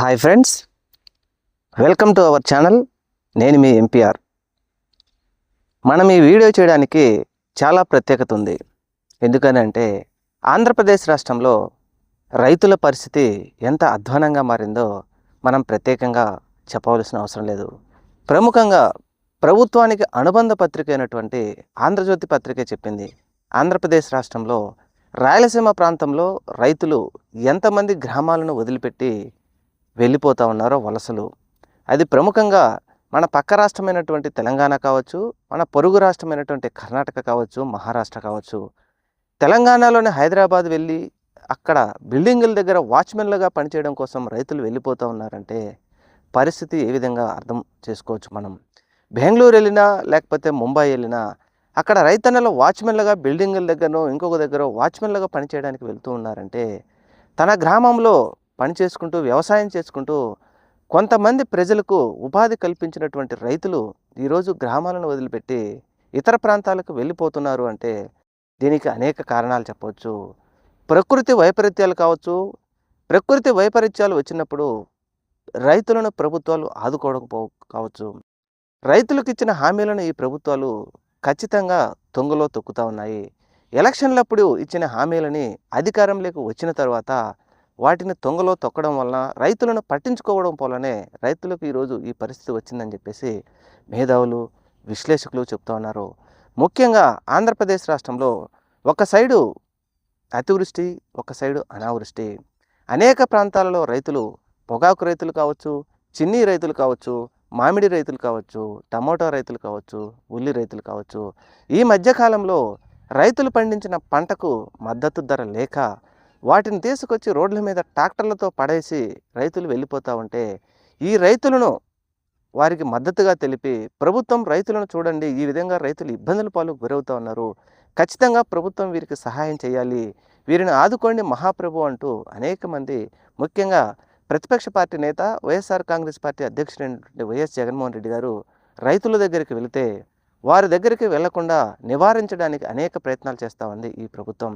Hi friends. Welcome to our channel. నేను మీ MPR మనం ఈ వీడియో చేయడానికి చాలా ప్రత్యేకత ఉంది. ఎందుకనంటే ఆంధ్రప్రదేశ్ రాష్ట్రంలో రైతుల పరిస్థితి ఎంత అధ్వానంగా మారిందో మనం ప్రత్యేకంగా చెప్పవలసిన అవసరం లేదు. ప్రముఖంగా ప్రభుత్వానికి అనుబంధ పత్రిక అయినటువంటి ఆంధ్రజ్యోతి పత్రికే చెప్పింది. ఆంధ్రప్రదేశ్ రాష్ట్రంలో రాయలసీమ ప్రాంతంలో రైతులు ఎంతమంది గ్రామాలను వదిలిపెట్టి వెళ్ళిపోతూ ఉన్నారో వలసలు. అది ప్రముఖంగా మన పక్క రాష్ట్రమైనటువంటి తెలంగాణ కావచ్చు మన పొరుగు రాష్ట్రమైనటువంటి కర్ణాటక కావచ్చు మహారాష్ట్ర కావచ్చు. తెలంగాణలోని హైదరాబాద్ వెళ్ళి అక్కడ బిల్డింగుల దగ్గర వాచ్మెన్లుగా పనిచేయడం కోసం రైతులు వెళ్ళిపోతూ ఉన్నారంటే పరిస్థితి ఏ విధంగా అర్థం చేసుకోవచ్చు మనం? బెంగళూరు వెళ్ళినా లేకపోతే ముంబై వెళ్ళినా అక్కడ రైతన్నలు వాచ్మెన్లుగా బిల్డింగుల దగ్గరనో ఇంకొక దగ్గర వాచ్మెన్లుగా పనిచేయడానికి వెళ్తూ ఉన్నారంటే తన గ్రామంలో పని చేసుకుంటూ వ్యవసాయం చేసుకుంటూ కొంతమంది ప్రజలకు ఉపాధి కల్పించినటువంటి రైతులు ఈరోజు గ్రామాలను వదిలిపెట్టి ఇతర ప్రాంతాలకు వెళ్ళిపోతున్నారు అంటే దీనికి అనేక కారణాలు చెప్పవచ్చు. ప్రకృతి వైపరీత్యాలు కావచ్చు. ప్రకృతి వైపరీత్యాలు వచ్చినప్పుడు రైతులను ప్రభుత్వాలు ఆదుకోవడం కావచ్చు. రైతులకు ఇచ్చిన హామీలను ఈ ప్రభుత్వాలు ఖచ్చితంగా తొంగలో తొక్కుతూ ఉన్నాయి. ఎలక్షన్లప్పుడు ఇచ్చిన హామీలని అధికారంలోకి వచ్చిన తర్వాత వాటిని తొంగలో తొక్కడం వలన రైతులను పట్టించుకోవడం పోలనే రైతులకు ఈరోజు ఈ పరిస్థితి వచ్చిందని చెప్పేసి మేధావులు విశ్లేషకులు చెప్తా ఉన్నారు. ముఖ్యంగా ఆంధ్రప్రదేశ్ రాష్ట్రంలో ఒక సైడు అతివృష్టి ఒక సైడు అనావృష్టి. అనేక ప్రాంతాలలో రైతులు పొగాకు రైతులు కావచ్చు చిన్ని రైతులు కావచ్చు మామిడి రైతులు కావచ్చు టమోటా రైతులు కావచ్చు ఉల్లి రైతులు కావచ్చు. ఈ మధ్యకాలంలో రైతులు పండించిన పంటకు మద్దతు ధర లేక వాటిని తీసుకొచ్చి రోడ్ల మీద ట్రాక్టర్లతో పడేసి రైతులు వెళ్ళిపోతూ ఉంటే ఈ రైతులను వారికి మద్దతుగా తెలిపి ప్రభుత్వం రైతులను చూడండి ఈ విధంగా రైతులు ఇబ్బందుల పాలు గురవుతూ ఉన్నారు. ఖచ్చితంగా ప్రభుత్వం వీరికి సహాయం చేయాలి. వీరిని ఆదుకోండి మహాప్రభు అంటూ అనేక మంది ముఖ్యంగా ప్రతిపక్ష పార్టీ నేత వైఎస్ఆర్ కాంగ్రెస్ పార్టీ అధ్యక్షుడైనటువంటి వైఎస్ జగన్మోహన్ రెడ్డి గారు రైతుల దగ్గరికి వెళితే వారి దగ్గరికి వెళ్ళకుండా నివారించడానికి అనేక ప్రయత్నాలు చేస్తూ ఉంది ఈ ప్రభుత్వం.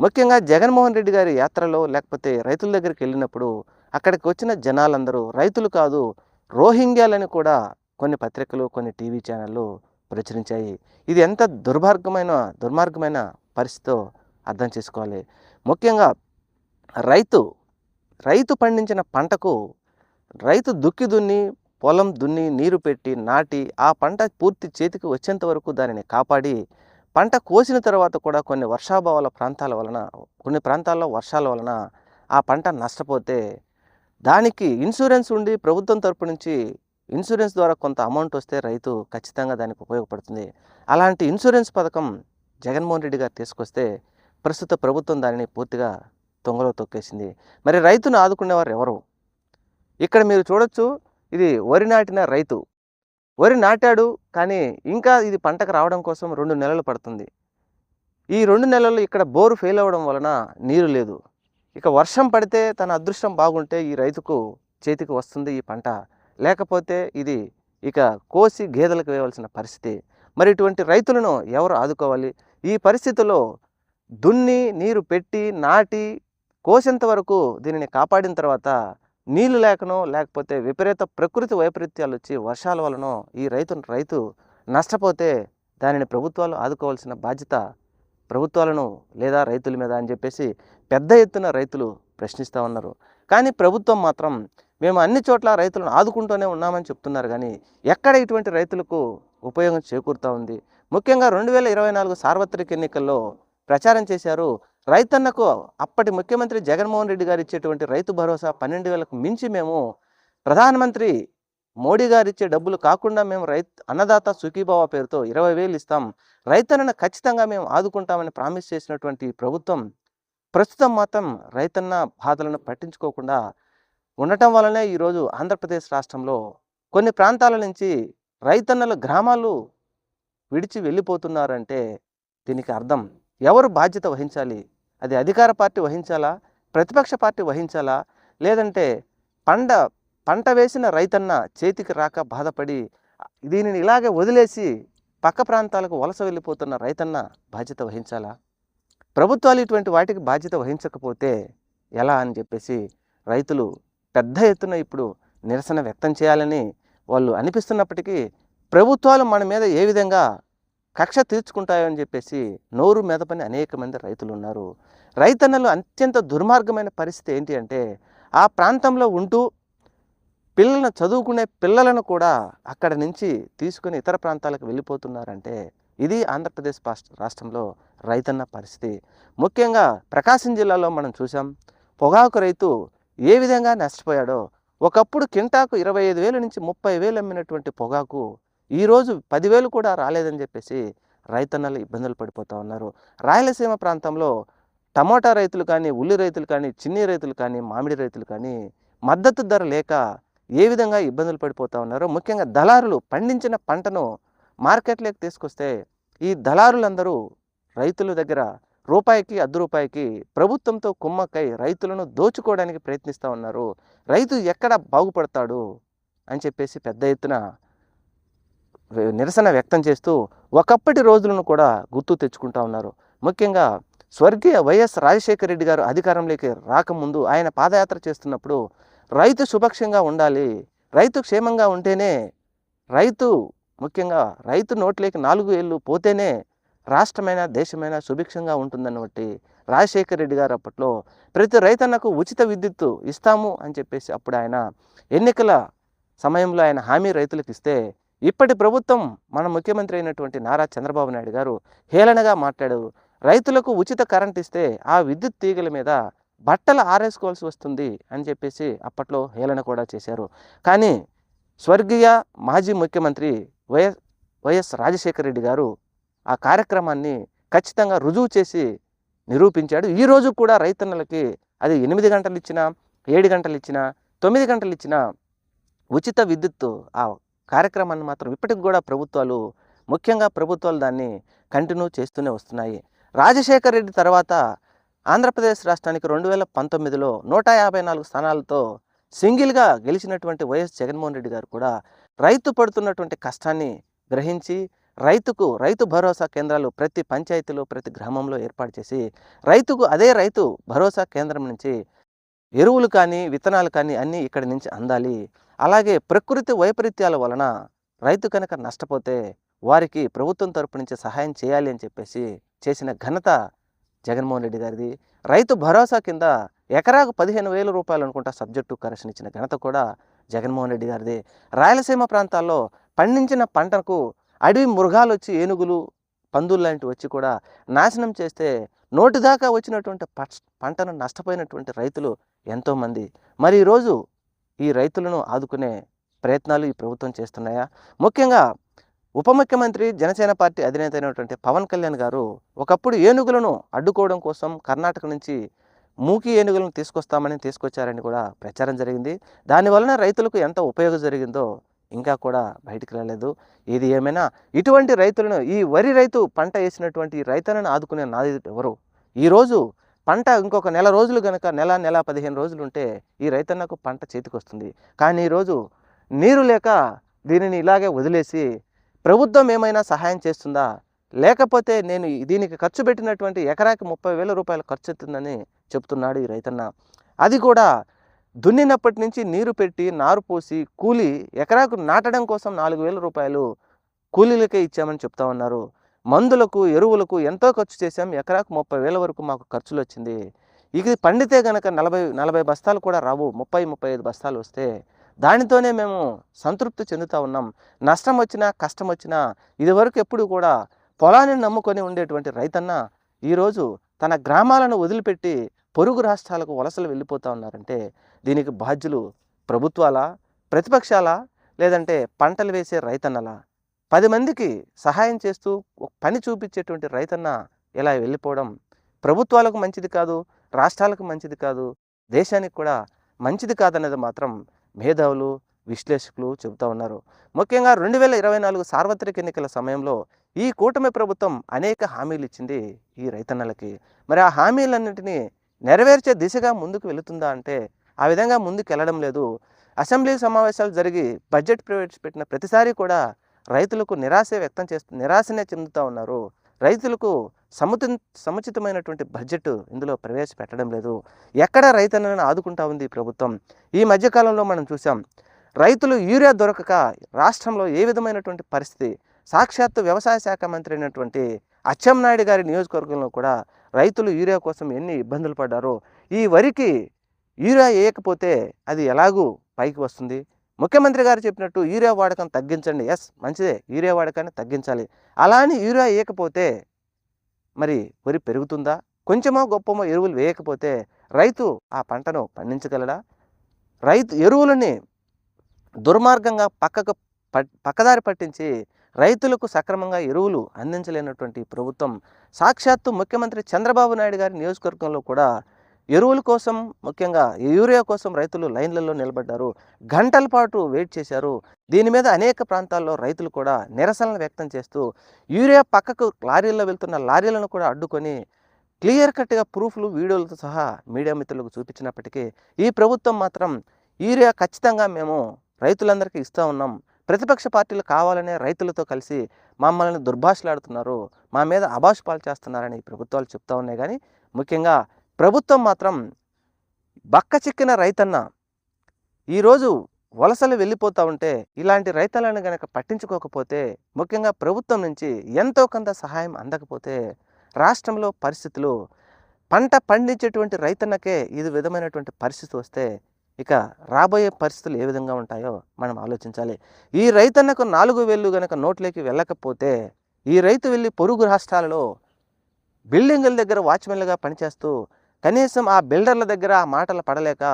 ముఖ్యంగా జగన్మోహన్ రెడ్డి గారి యాత్రలో లేకపోతే రైతుల దగ్గరికి వెళ్ళినప్పుడు అక్కడికి వచ్చిన జనాలందరూ రైతులు కాదు రోహింగ్యాలని కూడా కొన్ని పత్రికలు కొన్ని టీవీ ఛానళ్ళు ప్రచురించాయి. ఇది ఎంత దుర్మార్గమైన దుర్మార్గమైన పరిస్థితితో అర్థం చేసుకోవాలి. ముఖ్యంగా రైతు రైతు పండించిన పంటకు రైతు దుక్కి దున్ని పొలం దున్ని నీరు పెట్టి నాటి ఆ పంట పూర్తి చేతికి వచ్చేంత వరకు దానిని కాపాడి పంట కోసిన తర్వాత కూడా కొన్ని వర్షాభావాల ప్రాంతాల వలన కొన్ని ప్రాంతాల్లో వర్షాల వలన ఆ పంట నష్టపోతే దానికి ఇన్సూరెన్స్ ఉండి ప్రభుత్వం తరపు నుంచి ఇన్సూరెన్స్ ద్వారా కొంత అమౌంట్ వస్తే రైతు ఖచ్చితంగా దానికి ఉపయోగపడుతుంది. అలాంటి ఇన్సూరెన్స్ పథకం జగన్మోహన్ రెడ్డి గారు తీసుకొస్తే ప్రస్తుత ప్రభుత్వం దానిని పూర్తిగా తొంగలో తొక్కేసింది. మరి రైతును ఆదుకునేవారు ఎవరు? ఇక్కడ మీరు చూడొచ్చు ఇది వరి నాటిన రైతు. వరి నాటాడు కానీ ఇంకా ఇది పంటకు రావడం కోసం రెండు నెలలు పడుతుంది. ఈ రెండు నెలలు ఇక్కడ బోరు ఫెయిల్ అవ్వడం వలన నీరు లేదు. ఇక వర్షం పడితే తన అదృష్టం బాగుంటే ఈ రైతుకు చేతికి వస్తుంది ఈ పంట. లేకపోతే ఇది ఇక కోసి గేదెలకు వేయవలసిన పరిస్థితి. మరి ఇటువంటి రైతులను ఎవరు ఆదుకోవాలి? ఈ పరిస్థితిలో దున్ని నీరు పెట్టి నాటి కోసేంత వరకు దీనిని కాపాడిన తర్వాత నీళ్ళు లేకనో లేకపోతే విపరీత ప్రకృతి వైపరీత్యాలు వచ్చి వర్షాల వలనో ఈ రైతు రైతు నష్టపోతే దానిని ప్రభుత్వాలు ఆదుకోవాల్సిన బాధ్యత ప్రభుత్వాలను లేదా రైతుల మీద అని చెప్పేసి పెద్ద ఎత్తున రైతులు ప్రశ్నిస్తూ ఉన్నారు. కానీ ప్రభుత్వం మాత్రం మేము అన్ని చోట్ల రైతులను ఆదుకుంటూనే ఉన్నామని చెప్తున్నారు. కానీ ఎక్కడ ఇటువంటి రైతులకు ఉపయోగం చేకూరుతూ ఉంది? ముఖ్యంగా రెండు వేల ఇరవై నాలుగు సార్వత్రిక ఎన్నికల్లో ప్రచారం చేశారు రైతన్నకు అప్పటి ముఖ్యమంత్రి జగన్మోహన్ రెడ్డి గారు ఇచ్చేటువంటి రైతు భరోసా పన్నెండు వేలకు మించి మేము ప్రధానమంత్రి మోడీ గారు ఇచ్చే డబ్బులు కాకుండా మేము రైతు అన్నదాత సుఖీభావ పేరుతో ఇరవై వేలు ఇస్తాం. రైతన్నను ఖచ్చితంగా మేము ఆదుకుంటామని ప్రామిస్ చేసినటువంటి ప్రభుత్వం ప్రస్తుతం మాత్రం రైతన్న బాధలను పట్టించుకోకుండా ఉండటం వలనే ఈరోజు ఆంధ్రప్రదేశ్ రాష్ట్రంలో కొన్ని ప్రాంతాల నుంచి రైతన్నలు గ్రామాలు విడిచి వెళ్ళిపోతున్నారంటే దీనికి అర్థం ఎవరు బాధ్యత వహించాలి? అది అధికార పార్టీ వహించాలా? ప్రతిపక్ష పార్టీ వహించాలా? లేదంటే పంట పంట వేసిన రైతన్న చేతికి రాక బాధపడి దీనిని ఇలాగే వదిలేసి పక్క ప్రాంతాలకు వలస వెళ్ళిపోతున్న రైతన్న బాధ్యత వహించాలా? ప్రభుత్వాలు ఇటువంటి వాటికి బాధ్యత వహించకపోతే ఎలా అని చెప్పేసి రైతులు పెద్ద ఎత్తున ఇప్పుడు నిరసన వ్యక్తం చేయాలని వాళ్ళు అనిపిస్తున్నప్పటికీ ప్రభుత్వాలు మన మీద ఏ విధంగా కక్ష తీర్చుకుంటాయో అని చెప్పేసి నోరు మెదపని అనేక మంది రైతులు ఉన్నారు రైతన్నలు అత్యంత దుర్మార్గమైన పరిస్థితి ఏంటి అంటే ఆ ప్రాంతంలో ఉంటూ పిల్లలను చదువుకునే పిల్లలను కూడా అక్కడ నుంచి తీసుకుని ఇతర ప్రాంతాలకు వెళ్ళిపోతున్నారంటే ఇది ఆంధ్రప్రదేశ్ రాష్ట్రంలో రైతన్న పరిస్థితి. ముఖ్యంగా ప్రకాశం జిల్లాలో మనం చూసాం పొగాకు రైతు ఏ విధంగా నష్టపోయాడో ఒకప్పుడు కింటాకు ఇరవై ఐదు వేల నుంచి ముప్పై వేలు అమ్మినటువంటి పొగాకు ఈరోజు పదివేలు కూడా రాలేదని చెప్పేసి రైతన్నలు ఇబ్బందులు పడిపోతూ ఉన్నారు. రాయలసీమ ప్రాంతంలో టమోటా రైతులు కానీ ఉల్లి రైతులు కానీ చిన్ని రైతులు కానీ మామిడి రైతులు కానీ మద్దతు ధర లేక ఏ విధంగా ఇబ్బందులు పడిపోతూ ఉన్నారో ముఖ్యంగా దళారులు పండించిన పంటను మార్కెట్లోకి తీసుకొస్తే ఈ దళారులందరూ రైతుల దగ్గర రూపాయికి అర్ధ రూపాయికి ప్రభుత్వంతో కుమ్మక్కై రైతులను దోచుకోవడానికి ప్రయత్నిస్తూ ఉన్నారు. రైతు ఎక్కడ బాగుపడతాడు అని చెప్పేసి పెద్ద ఎత్తున నిరసన వ్యక్తం చేస్తూ ఒకప్పటి రోజులను కూడా గుర్తు తెచ్చుకుంటా ఉన్నారు. ముఖ్యంగా స్వర్గీయ వైఎస్ రాజశేఖర రెడ్డి గారు అధికారంలోకి రాకముందు ఆయన పాదయాత్ర చేస్తున్నప్పుడు రైతు సుభక్షంగా ఉండాలి రైతు క్షేమంగా ఉంటేనే రైతు ముఖ్యంగా రైతు నోట్లోకి నాలుగు ఏళ్ళు పోతేనే రాష్ట్రమైన దేశమైన సుభిక్షంగా ఉంటుందని బట్టి రాజశేఖర రెడ్డి గారు అప్పట్లో ప్రతి రైతన్నకు ఉచిత విద్యుత్తు ఇస్తాము అని చెప్పేసి అప్పుడు ఆయన ఎన్నికల సమయంలో ఆయన హామీ రైతులకు ఇస్తే ఇప్పటి ప్రభుత్వం మన ముఖ్యమంత్రి అయినటువంటి నారా చంద్రబాబు నాయుడు గారు హేళనగా మాట్లాడారు రైతులకు ఉచిత కరెంట్ ఇస్తే ఆ విద్యుత్ తీగల మీద బట్టలు ఆరేసుకోవాల్సి వస్తుంది అని చెప్పేసి అప్పట్లో హేళన కూడా చేశారు. కానీ స్వర్గీయ మాజీ ముఖ్యమంత్రి వైఎస్ వైఎస్ రాజశేఖర రెడ్డి గారు ఆ కార్యక్రమాన్ని ఖచ్చితంగా రుజువు చేసి నిరూపించాడు. ఈ రోజు కూడా రైతన్నలకి అది ఎనిమిది గంటలు ఇచ్చినా ఏడు గంటలు ఇచ్చినా తొమ్మిది గంటలు ఇచ్చినా ఉచిత విద్యుత్తు ఆ కార్యక్రమాన్ని మాత్రం ఇప్పటికి కూడా ప్రభుత్వాలు ముఖ్యంగా ప్రభుత్వాలు దాన్ని కంటిన్యూ చేస్తూనే వస్తున్నాయి. రాజశేఖర్ రెడ్డి తర్వాత ఆంధ్రప్రదేశ్ రాష్ట్రానికి రెండు వేల పంతొమ్మిదిలో నూట యాభై నాలుగు స్థానాలతో సింగిల్గా గెలిచినటువంటి వైఎస్ జగన్మోహన్ రెడ్డి గారు కూడా రైతు పడుతున్నటువంటి కష్టాన్ని గ్రహించి రైతుకు రైతు భరోసా కేంద్రాలు ప్రతి పంచాయతీలో ప్రతి గ్రామంలో ఏర్పాటు చేసి రైతుకు అదే రైతు భరోసా కేంద్రం నుంచి ఎరువులు కానీ విత్తనాలు కానీ అన్నీ ఇక్కడి నుంచి అందాలి. అలాగే ప్రకృతి వైపరీత్యాల వలన రైతు కనుక నష్టపోతే వారికి ప్రభుత్వం తరపు నుంచి సహాయం చేయాలి అని చెప్పేసి చేసిన ఘనత జగన్మోహన్ రెడ్డి గారిది. రైతు భరోసా కింద ఎకరాకు పదిహేను వేల రూపాయలు అనుకుంటా సబ్జెక్టు కరెక్షన్ ఇచ్చిన ఘనత కూడా జగన్మోహన్ రెడ్డి గారిది. రాయలసీమ ప్రాంతాల్లో పండించిన పంటకు అడవి మృగాలు వచ్చి ఏనుగులు పందులు లాంటివి వచ్చి కూడా నాశనం చేస్తే నోటి దాకా వచ్చినటువంటి పంటను నష్టపోయినటువంటి రైతులు ఎంతోమంది. మరి ఈరోజు ఈ రైతులను ఆదుకునే ప్రయత్నాలు ఈ ప్రభుత్వం చేస్తున్నాయా? ముఖ్యంగా ఉప ముఖ్యమంత్రి జనసేన పార్టీ అధినేత అయినటువంటి పవన్ కళ్యాణ్ గారు ఒకప్పుడు ఏనుగులను అడ్డుకోవడం కోసం కర్ణాటక నుంచి మూకి ఏనుగులను తీసుకొస్తామని తీసుకొచ్చారని కూడా ప్రచారం జరిగింది. దానివలన రైతులకు ఎంత ఉపయోగం జరిగిందో ఇంకా కూడా బయటికి రాలేదు. ఏది ఏమైనా ఇటువంటి రైతులను ఈ వరి రైతు పంట వేసినటువంటి రైతులను ఆదుకునే నాది ఎవరు? ఈరోజు పంట ఇంకొక నెల రోజులు కనుక నెల నెల పదిహేను రోజులు ఉంటే ఈ రైతన్నకు పంట చేతికొస్తుంది. కానీ ఈరోజు నీరు లేక దీనిని ఇలాగే వదిలేసి ప్రభుత్వం ఏమైనా సహాయం చేస్తుందా? లేకపోతే నేను దీనికి ఖర్చు పెట్టినటువంటి ఎకరాకి ముప్పై వేల రూపాయలు ఖర్చు అవుతుందని చెప్తున్నాడు ఈ రైతన్న. అది కూడా దున్నినప్పటి నుంచి నీరు పెట్టి నారు పోసి కూలి ఎకరాకు నాటడం కోసం నాలుగు వేల రూపాయలు కూలీలకే ఇచ్చామని చెప్తా ఉన్నారు. మందులకు ఎరువులకు ఎంతో ఖర్చు చేశాం. ఎకరాకు ముప్పై వేల వరకు మాకు ఖర్చులు వచ్చింది ఇది పండితే కనుక నలభై నలభై బస్తాలు కూడా రావు. ముప్పై ముప్పై ఐదు బస్తాలు వస్తే దానితోనే మేము సంతృప్తి చెందుతూ ఉన్నాం. నష్టం వచ్చినా కష్టం వచ్చినా ఇదివరకు ఎప్పుడు కూడా పొలాన్ని నమ్ముకొని ఉండేటువంటి రైతన్న ఈరోజు తన గ్రామాలను వదిలిపెట్టి పొరుగు రాష్ట్రాలకు వలసలు వెళ్ళిపోతూ ఉన్నారంటే దీనికి బాధ్యులు ప్రభుత్వాల ప్రతిపక్షాల లేదంటే పంటలు వేసే రైతన్నలా? పది మందికి సహాయం చేస్తూ పని చూపించేటువంటి రైతన్న ఇలా వెళ్ళిపోవడం ప్రభుత్వాలకు మంచిది కాదు రాష్ట్రాలకు మంచిది కాదు దేశానికి కూడా మంచిది కాదనేది మాత్రం మేధావులు విశ్లేషకులు చెబుతూ ఉన్నారు. ముఖ్యంగా రెండు వేల ఇరవై నాలుగు సార్వత్రిక ఎన్నికల సమయంలో ఈ కూటమి ప్రభుత్వం అనేక హామీలు ఇచ్చింది ఈ రైతన్నలకి. మరి ఆ హామీలన్నింటినీ నెరవేర్చే దిశగా ముందుకు వెళుతుందా అంటే ఆ విధంగా ముందుకు వెళ్ళడం లేదు. అసెంబ్లీ సమావేశాలు జరిగి బడ్జెట్ ప్రవేశపెట్టిన ప్రతిసారి కూడా రైతులకు నిరాశ వ్యక్తం చేస్తూ నిరాశనే చెందుతూ ఉన్నారు. రైతులకు సముచి సముచితమైనటువంటి బడ్జెట్ ఇందులో ప్రవేశపెట్టడం లేదు. ఎక్కడ రైతన్నలను ఆదుకుంటా ఉంది ప్రభుత్వం? ఈ మధ్యకాలంలో మనం చూసాం రైతులు యూరియా దొరకక రాష్ట్రంలో ఏ విధమైనటువంటి పరిస్థితి? సాక్షాత్తు వ్యవసాయ శాఖ మంత్రి అయినటువంటి అచ్చెంనాయుడు గారి నియోజకవర్గంలో కూడా రైతులు యూరియా కోసం ఎన్ని ఇబ్బందులు పడ్డారో ఈ వరికి యూరియా వేయకపోతే అది ఎలాగూ పైకి వస్తుంది? ముఖ్యమంత్రి గారు చెప్పినట్టు యూరియా వాడకం తగ్గించండి. ఎస్ మంచిదే. యూరియా వాడకాన్ని తగ్గించాలి. అలా అని యూరియా వేయకపోతే మరి వరి పెరుగుతుందా? కొంచెమో గొప్పమో ఎరువులు వేయకపోతే రైతు ఆ పంటను పండించగలడా? రైతు ఎరువులని దుర్మార్గంగా పక్కకు పక్కదారి పట్టించి రైతులకు సక్రమంగా ఎరువులు అందించలేనటువంటి ప్రభుత్వం సాక్షాత్తు ముఖ్యమంత్రి చంద్రబాబు నాయుడు గారి నియోజకవర్గంలో కూడా ఎరువుల కోసం ముఖ్యంగా యూరియా కోసం రైతులు లైన్లలో నిలబడ్డారు. గంటల పాటు వెయిట్ చేశారు. దీని మీద అనేక ప్రాంతాల్లో రైతులు కూడా నిరసనలు వ్యక్తం చేస్తూ యూరియా పక్కకు లారీల్లో వెళ్తున్న లారీలను కూడా అడ్డుకొని క్లియర్ కట్గా ప్రూఫ్లు వీడియోలతో సహా మీడియా మిత్రులకు చూపించినప్పటికీ ఈ ప్రభుత్వం మాత్రం యూరియా ఖచ్చితంగా మేము రైతులందరికీ ఇస్తూ ఉన్నాం. ప్రతిపక్ష పార్టీలు కావాలనే రైతులతో కలిసి మమ్మల్ని దుర్భాషలాడుతున్నారు. మా మీద అభాష్ పాలు చేస్తున్నారని ఈ ప్రభుత్వాలు చెప్తా ఉన్నాయి. కానీ ముఖ్యంగా ప్రభుత్వం మాత్రం బక్క చిక్కిన రైతన్న ఈరోజు వలసలు వెళ్ళిపోతూ ఉంటే ఇలాంటి రైతులను గనక పట్టించుకోకపోతే ముఖ్యంగా ప్రభుత్వం నుంచి ఎంతో కొంత సహాయం అందకపోతే రాష్ట్రంలో పరిస్థితులు పంట పండించేటువంటి రైతన్నకే ఇది విధమైనటువంటి పరిస్థితి వస్తే ఇక రాబోయే పరిస్థితులు ఏ విధంగా ఉంటాయో మనం ఆలోచించాలి. ఈ రైతన్నకు నాలుగు వేళ్ళు గనక నోట్లోకి వెళ్ళకపోతే ఈ రైతు వెళ్ళి పొరుగు రాష్ట్రాలలో బిల్డింగుల దగ్గర వాచ్మెన్లుగా పనిచేస్తూ కనీసం ఆ బిల్డర్ల దగ్గర ఆ మాటలు పడలేక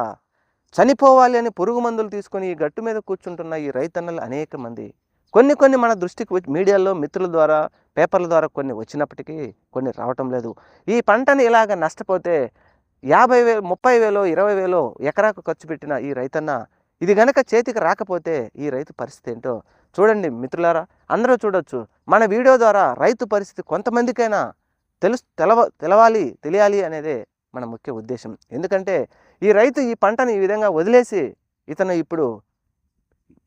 చనిపోవాలి అని పురుగు మందులు తీసుకొని ఈ గట్టు మీద కూర్చుంటున్న ఈ రైతన్నలు అనేక మంది. కొన్ని కొన్ని మన దృష్టికి మీడియాలో మిత్రుల ద్వారా పేపర్ల ద్వారా కొన్ని వచ్చినప్పటికీ కొన్ని రావటం లేదు. ఈ పంటని ఇలాగ నష్టపోతే యాభై వేలు ముప్పై వేలో ఇరవై వేలో ఎకరాకు ఖర్చు పెట్టిన ఈ రైతన్న ఇది గనక చేతికి రాకపోతే ఈ రైతు పరిస్థితి ఏంటో చూడండి మిత్రులారా. అందరూ చూడొచ్చు. మన వీడియో ద్వారా రైతు పరిస్థితి కొంతమందికైనా తెలుసు తెలవ తెలవాలి తెలియాలి అనేదే మన ముఖ్య ఉద్దేశం. ఎందుకంటే ఈ రైతు ఈ పంటను ఈ విధంగా వదిలేసి ఇతను ఇప్పుడు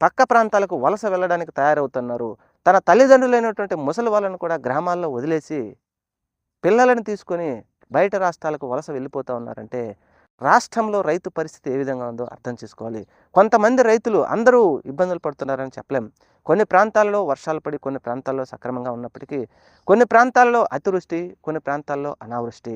పక్క ప్రాంతాలకు వలస వెళ్ళడానికి తయారవుతున్నారు. తన తల్లిదండ్రులైనటువంటి ముసలి వాళ్ళను కూడా గ్రామాల్లో వదిలేసి పిల్లలను తీసుకొని బయట రాష్ట్రాలకు వలస వెళ్ళిపోతూ ఉన్నారంటే రాష్ట్రంలో రైతు పరిస్థితి ఏ విధంగా ఉందో అర్థం చేసుకోవాలి. కొంతమంది రైతులు అందరూ ఇబ్బందులు పడుతున్నారని చెప్పలేం. కొన్ని ప్రాంతాల్లో వర్షాలు పడి కొన్ని ప్రాంతాల్లో సక్రమంగా ఉన్నప్పటికీ కొన్ని ప్రాంతాల్లో అతివృష్టి కొన్ని ప్రాంతాల్లో అనావృష్టి.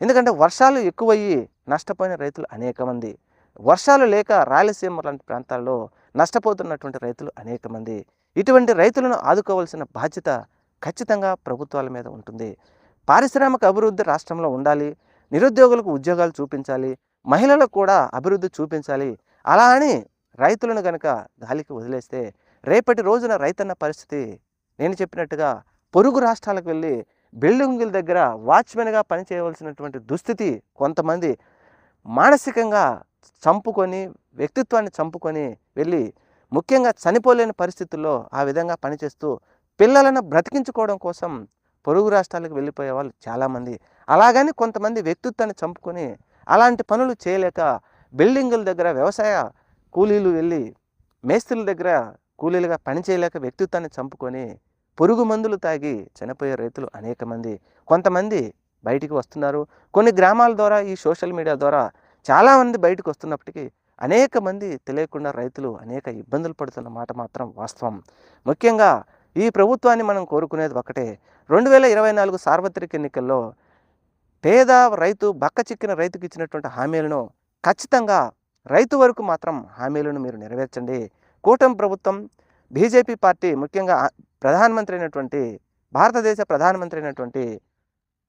ఎందుకంటే వర్షాలు ఎక్కువయ్యి నష్టపోయిన రైతులు అనేక మంది. వర్షాలు లేక రాయలసీమ లాంటి ప్రాంతాల్లో నష్టపోతున్నటువంటి రైతులు అనేక మంది. ఇటువంటి రైతులను ఆదుకోవాల్సిన బాధ్యత ఖచ్చితంగా ప్రభుత్వాల మీద ఉంటుంది. పారిశ్రామిక అభివృద్ధి రాష్ట్రంలో ఉండాలి నిరుద్యోగులకు ఉద్యోగాలు చూపించాలి మహిళలకు కూడా అభివృద్ధి చూపించాలి. అలా అని రైతులను గనక గాలికి వదిలేస్తే రేపటి రోజున రైతన్న పరిస్థితి నేను చెప్పినట్టుగా పొరుగు రాష్ట్రాలకు వెళ్ళి బిల్డింగుల దగ్గర వాచ్మెన్గా పనిచేయవలసినటువంటి దుస్థితి కొంతమంది మానసికంగా చంపుకొని వ్యక్తిత్వాన్ని చంపుకొని వెళ్ళి ముఖ్యంగా చనిపోలేని పరిస్థితుల్లో ఆ విధంగా పనిచేస్తూ పిల్లలను బ్రతికించుకోవడం కోసం పొరుగు రాష్ట్రాలకు వెళ్ళిపోయే వాళ్ళు చాలామంది. అలాగని కొంతమంది వ్యక్తిత్వాన్ని చంపుకొని అలాంటి పనులు చేయలేక బిల్డింగుల దగ్గర వ్యవసాయ కూలీలు వెళ్ళి మేస్త్రుల దగ్గర కూలీలుగా పనిచేయలేక వ్యక్తిత్వాన్ని చంపుకొని పురుగు మందులు తాగి చనిపోయే రైతులు అనేక మంది. కొంతమంది బయటికి వస్తున్నారు. కొన్ని గ్రామాల ద్వారా ఈ సోషల్ మీడియా ద్వారా చాలామంది బయటకు వస్తున్నప్పటికీ అనేక మంది తెలియకుండా రైతులు అనేక ఇబ్బందులు పడుతున్న మాట మాత్రం వాస్తవం. ముఖ్యంగా ఈ ప్రభుత్వాన్ని మనం కోరుకునేది ఒకటే. రెండు వేల ఇరవై నాలుగు సార్వత్రిక ఎన్నికల్లో పేద రైతు బక్క చిక్కిన రైతుకి ఇచ్చినటువంటి హామీలను ఖచ్చితంగా రైతు వరకు మాత్రం హామీలను మీరు నెరవేర్చండి. కూటమి ప్రభుత్వం బీజేపీ పార్టీ ముఖ్యంగా ప్రధానమంత్రి అయినటువంటి భారతదేశ ప్రధానమంత్రి అయినటువంటి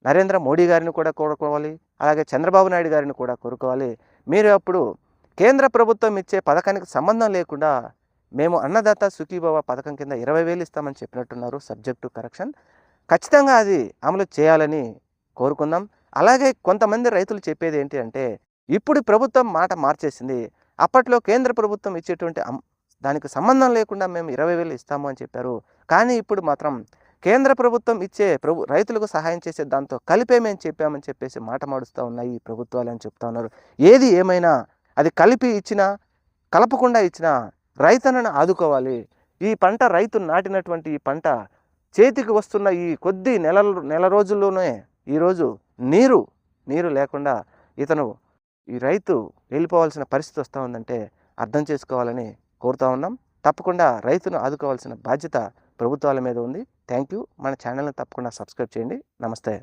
నరేంద్ర మోడీ గారిని కూడా కోరుకోవాలి అలాగే చంద్రబాబు నాయుడు గారిని కూడా కోరుకోవాలి. మీరు అప్పుడు కేంద్ర ప్రభుత్వం ఇచ్చే పథకానికి సంబంధం లేకుండా మేము అన్నదాత సుఖీభవ పథకం కింద ఇరవై వేలు ఇస్తామని చెప్పినట్టున్నారు సబ్జెక్టు కరెక్షన్. ఖచ్చితంగా అది అమలు చేయాలని కోరుకుందాం. అలాగే కొంతమంది రైతులు చెప్పేది ఏంటి అంటే ఇప్పుడు ప్రభుత్వం మాట మార్చేసింది అప్పట్లో కేంద్ర ప్రభుత్వం ఇచ్చేటువంటి దానికి సంబంధం లేకుండా మేము ఇరవై వేలు ఇస్తాము అని చెప్పారు. కానీ ఇప్పుడు మాత్రం కేంద్ర ప్రభుత్వం ఇచ్చే ప్రభు రైతులకు సహాయం చేసే దాంతో కలిపే మేము చెప్పామని చెప్పేసి మాట మాడుస్తూ ఉన్నాయి ఈ ప్రభుత్వాలు అని చెప్తా ఉన్నారు. ఏది ఏమైనా అది కలిపి ఇచ్చినా కలపకుండా ఇచ్చినా రైతన్నను ఆదుకోవాలి. ఈ పంట రైతు నాటినటువంటి ఈ పంట చేతికి వస్తున్న ఈ కొద్ది నెల నెల రోజుల్లోనే ఈరోజు నీరు నీరు లేకుండా ఇతను ఈ రైతు వెళ్ళిపోవాల్సిన పరిస్థితి వస్తూ ఉందంటే అర్థం చేసుకోవాలని కోరుతా ఉన్నాం. తప్పకుండా రైతును ఆదుకోవాల్సిన బాధ్యత ప్రభుత్వాల మీద ఉంది. థ్యాంక్ యూ మన ఛానల్ని తప్పకుండా సబ్స్క్రైబ్ చేయండి. నమస్తే.